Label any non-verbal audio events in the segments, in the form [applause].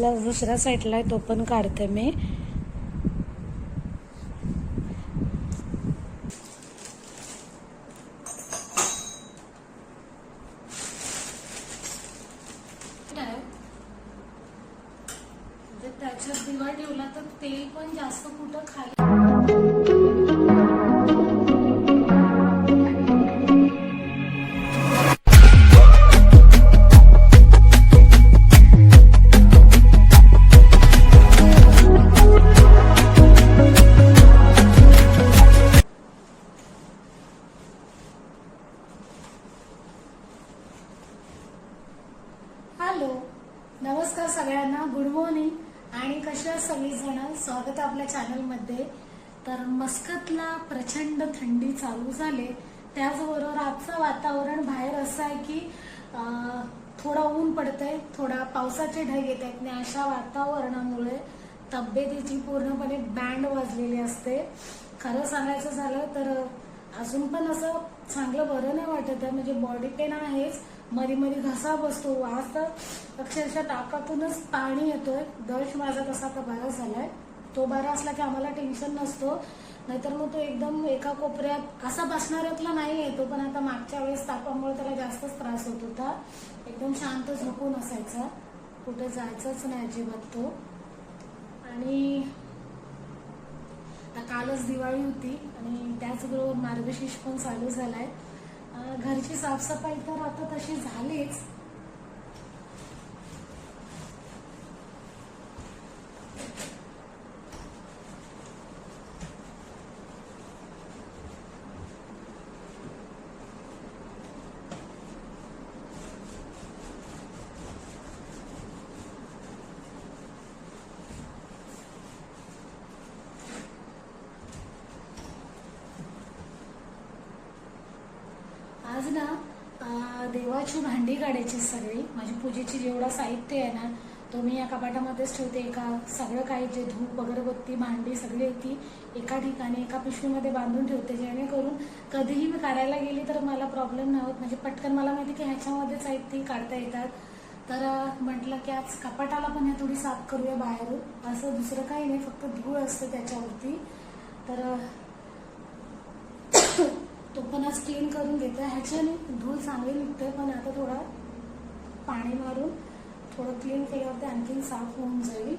दुसऱ्या दुसऱ्या साईडला आहे तो पण काढते मी. स्वागत आहे आपल्या चॅनलमध्ये. तर मस्कतला प्रचंड थंडी चालू झाले. त्याचबरोबर आजचं वातावरण बाहेर असं आहे की थोडा ऊन पडतंय थोडा पावसाचे ढग येत आहेत. आणि अशा वातावरणामुळे तब्येतीची पूर्णपणे बँड वाजलेली असते. खरं सांगायचं झालं तर अजून पण असं चांगलं बरं नाही वाटत आहे. म्हणजे बॉडी पेन आहेच. मधी मधी घसा बसतो वास तर अक्षरशः ताकातूनच पाणी येतोय. दश माझा तसा तर बरा झालाय. तो बरा असला की आम्हाला टेन्शन नसतो. नाहीतर मग तो एकदम एका कोपऱ्यात असा बसणाऱ्यातला नाही येतो पण आता मागच्या वेळेस तापामुळे त्याला जास्तच त्रास होत होता. एकदम शांत झोपून असायचा. कुठे जायचंच नाही अजिबात तो. आणि आता कालच दिवाळी होती आणि त्याचबरोबर मार्गशीर्ष पण चालू झालाय. घरची साफसफाई तर आता तशी झालीच आज ना गावाची भांडी काढायची सगळी. माझी पूजेची जेवढा साहित्य आहे ना तो मी या कपाटामध्येच ठेवते. एका सगळं काही जे धूप अगरबत्ती भांडी सगळी आहे ती एका ठिकाणी एका पिशवीमध्ये बांधून ठेवते. जेणेकरून कधीही मी काढायला गेली तर मला प्रॉब्लेम नाही होत. म्हणजे पटकन मला माहिती की ह्याच्यामध्ये साहित्य काढता येतात. तर म्हटलं की आज कपाटाला पण ह्या थोडी साफ करूया बाहेरून. असं दुसरं काही नाही. फक्त धूळ असतं त्याच्यावरती. तर तो पण आज क्लीन करून घेते ह्याच्याने धूळ चांगली निघते पण आता थोडा पाणी मारून थोडं क्लीन केल्यावरती आणखीन साफ होऊन जाईल.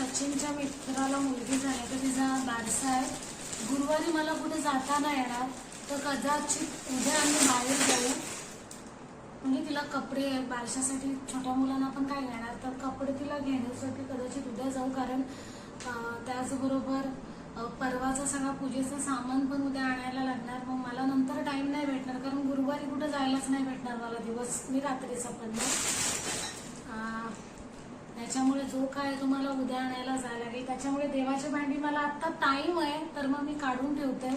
सचिनच्या मित्राला मुलगी झाली तर तिचा बारसा आहे. गुरुवारी मला कुठे जाता नाही येणार तर कदाचित उद्या आम्ही बाहेर जाऊ. म्हणजे तिला कपडे बारशासाठी छोट्या मुलांना पण काय घेणार तर कपडे तिला घेण्यासाठी कदाचित उद्या जाऊ. कारण त्याचबरोबर परवाचा सगळा पूजेचं सामान पण उद्या आणायला लागणार. मग मला नंतर टाईम नाही भेटणार कारण गुरुवारी कुठं जायलाच नाही भेटणार मला दिवस. मी रात्रीचा पण नाही. त्याच्यामुळे जो काय तुम्हाला उद्या आणायला जायला लागेल त्याच्यामुळे देवाची भांडी मला आता टाइम आहे तर मग मी काढून ठेवते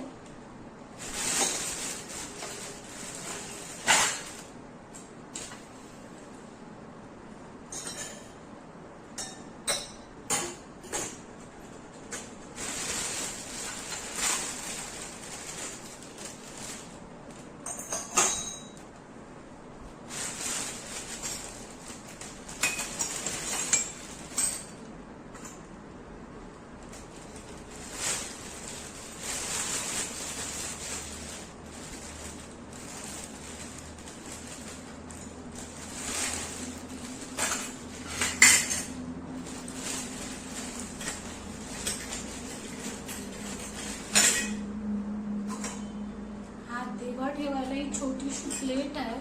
हा दिवा ठेवायला एक छोटीशी प्लेट आहे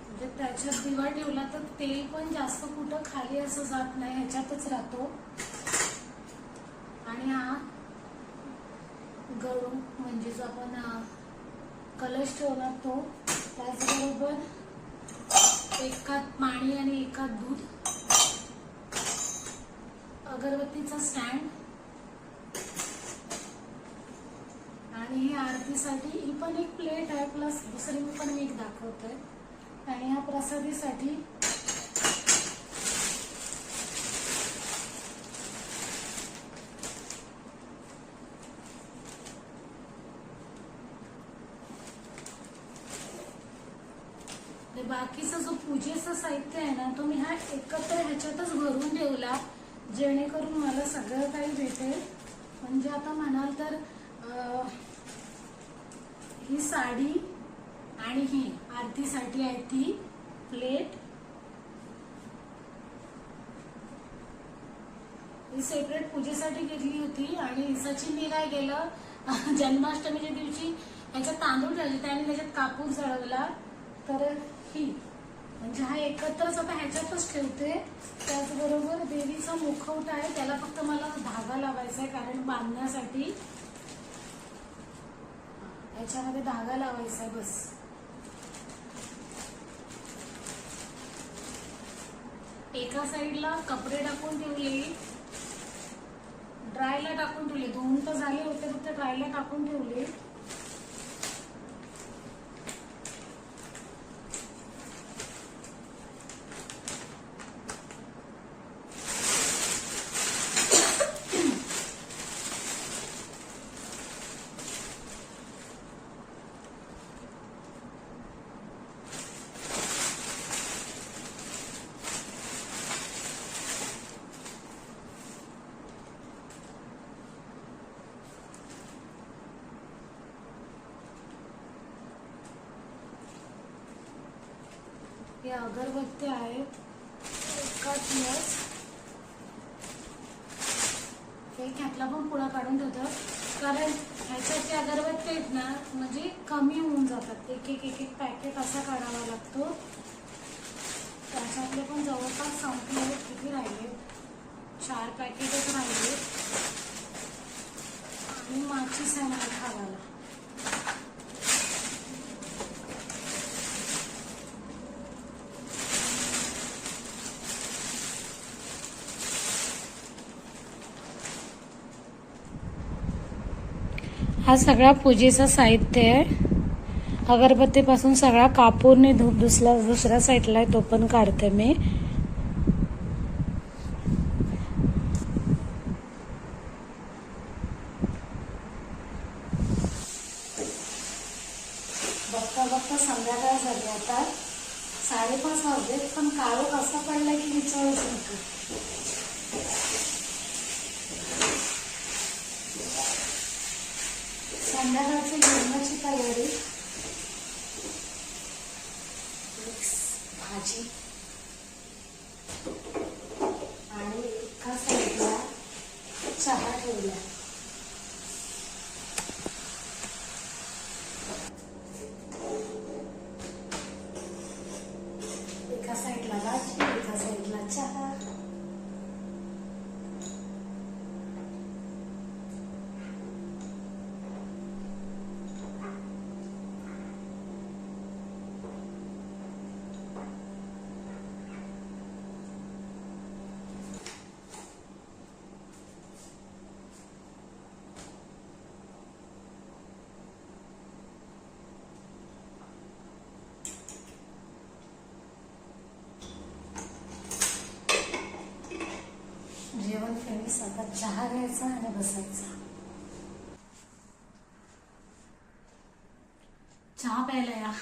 म्हणजे त्याच्यात ठेवला तर तेल पण जास्त कुठं खाली असं जात नाही ह्याच्यातच राहतो. आणि हा गळू म्हणजे जो आपण कलश ठेवला तो त्याचबरोबर एकात पाणी आणि एकात दूध. अगरबत्तीचा स्टँड. आणि हे आरतीसाठी ही पण एक प्लेट आहे प्लस दुसरी मी पण मी एक दाखवतोय आणि ह्या प्रसादीसाठी बाकीचा जो पूजेचं साहित्य आहे ना तो मी हा एकत्र ह्याच्यातच भरून ठेवला जेणेकरून मला सगळं काही भेटेल. म्हणजे आता म्हणाल तर आ, ही साडी आणि ही आरतीसाठी आहे ती प्लेट. ही सेपरेट पूजेसाठी घेतली होती आणि सचिन मी काय केलं [laughs] जन्माष्टमीच्या दिवशी याच्यात तांदूळ झाले त्याने त्याच्यात कापूर जळवला. तर ही म्हणजे हा एकत्रच आता ह्याच्यातच ठेवते. त्याचबरोबर देवीचा मुखवटा आहे त्याला फक्त मला धागा लावायचा आहे कारण बांधण्यासाठी. याच्यामध्ये धागा लावायचा आहे बस. एका साईडला कपडे टाकून ठेवले. ड्रायला टाकून ठेवले. दोन तर झाले होते फक्त ड्रायला टाकून ठेवले. या अगरबत्त्या आहेत. एकाच दिवस एक ह्यातला पण पुढा काढून ठेवतो. कारण ह्याच्यात जे अगरबत्त्या आहेत ना म्हणजे कमी होऊन जातात. एक एक एक एक पॅकेट असा काढावा लागतो. त्याच्यातले पण जवळपास संपले आहेत. किती राहिले? चार पॅकेटच राहिले. आणि माचीस आहे मला खावायला हा सगळा पूजेचं साहित्य आहे. अगरबत्तीपासून सगळा कापूरने धूप दुसऱ्या दुसऱ्या साईडला आहे तो पण काढते मी. बघता बघता संध्याकाळ झाली आता. साडेपाच वाजलेत पण काळो कसा पडलाय की विचारूच नका. संध्याकाळची जेवणाची तयारी. मिक्स भाजी. आणि एका साईडला चहा ठेवला. आता चहा घ्यायचा आणि बसायचा. चहा प्यायला या.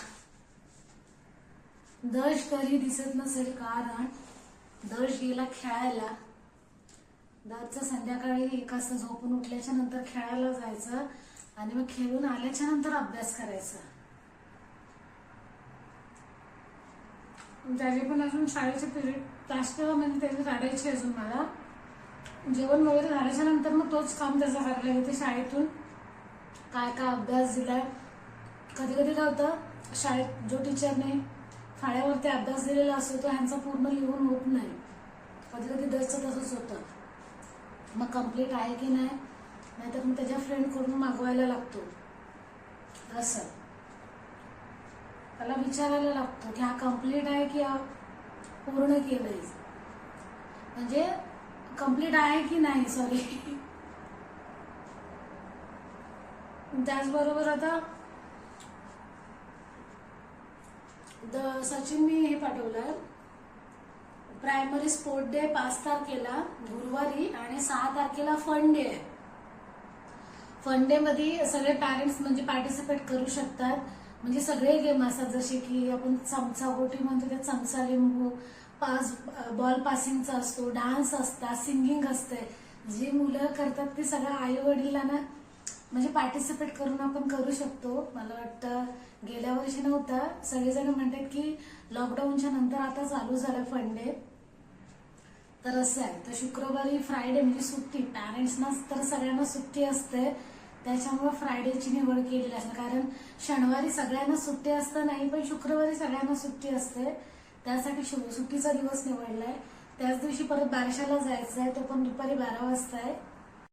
दश कधी दिसत नसेल कारण दश गेला खेळायला. दरचं संध्याकाळी एक वाजता झोपून उठल्याच्या नंतर खेळायला जायचं आणि मग खेळून आल्याच्यानंतर अभ्यास करायचा. त्याचे पण अजून शाळेचे पिरियड जास्त म्हणजे त्याचे काढायचे अजून मला? जेवण वगैरे झाल्याच्यानंतर मग तोच काम त्याचा करायला घेते शाळेतून काय काय अभ्यास दिलाय. कधी कधी काय होतं शाळेत जो टीचरने फाळ्यावरती अभ्यास दिलेला असतो तो ह्यांचा पूर्ण लिहून होत नाही. कधी कधी दरचं तसंच होतं. मग कंप्लीट आहे की नाही नाहीतर मग त्याच्या फ्रेंडकडून मागवायला लागतो. असं. त्याला विचारायला लागतो की हा कंप्लीट आहे की पूर्ण केलंय? म्हणजे कंप्लीट आहे की नाही सॉरी त्याचबरोबर आता द सचिननी हे पाठवलं प्रायमरी स्पोर्ट डे पाच तारखेला गुरुवारी आणि सहा तारखेला फन डे आहे. फन डे मध्ये सगळे पॅरेंट्स म्हणजे पार्टिसिपेट करू शकतात. म्हणजे सगळे गेम असतात जसे की आपण चमचा गोटी म्हणतो त्या चमचा लिंबू पास बॉल पासिंगचा असतो डान्स असतात सिंगिंग असते. जी मुलं करतात ते सगळं आई वडिलांना म्हणजे पार्टिसिपेट करून आपण करू शकतो. मला वाटतं गेल्या वर्षी नव्हता. सगळेजण म्हणतात की लॉकडाऊनच्या नंतर आता चालू झालं फन डे तर असं आहे. तर शुक्रवारी फ्रायडे म्हणजे सुट्टी. पॅरेंट्सना तर सगळ्यांना सुट्टी असते. त्याच्यामुळे फ्रायडेची निवड केलेली असते. कारण शनिवारी सगळ्यांना सुट्टी असतं नाही पण शुक्रवारी सगळ्यांना सुट्टी असते. त्यासाठी शु- सुट्टीचा दिवस निवडलाय. त्याच दिवशी परत बारशाला जायचं आहे तो पण दुपारी बारा वाजता आहे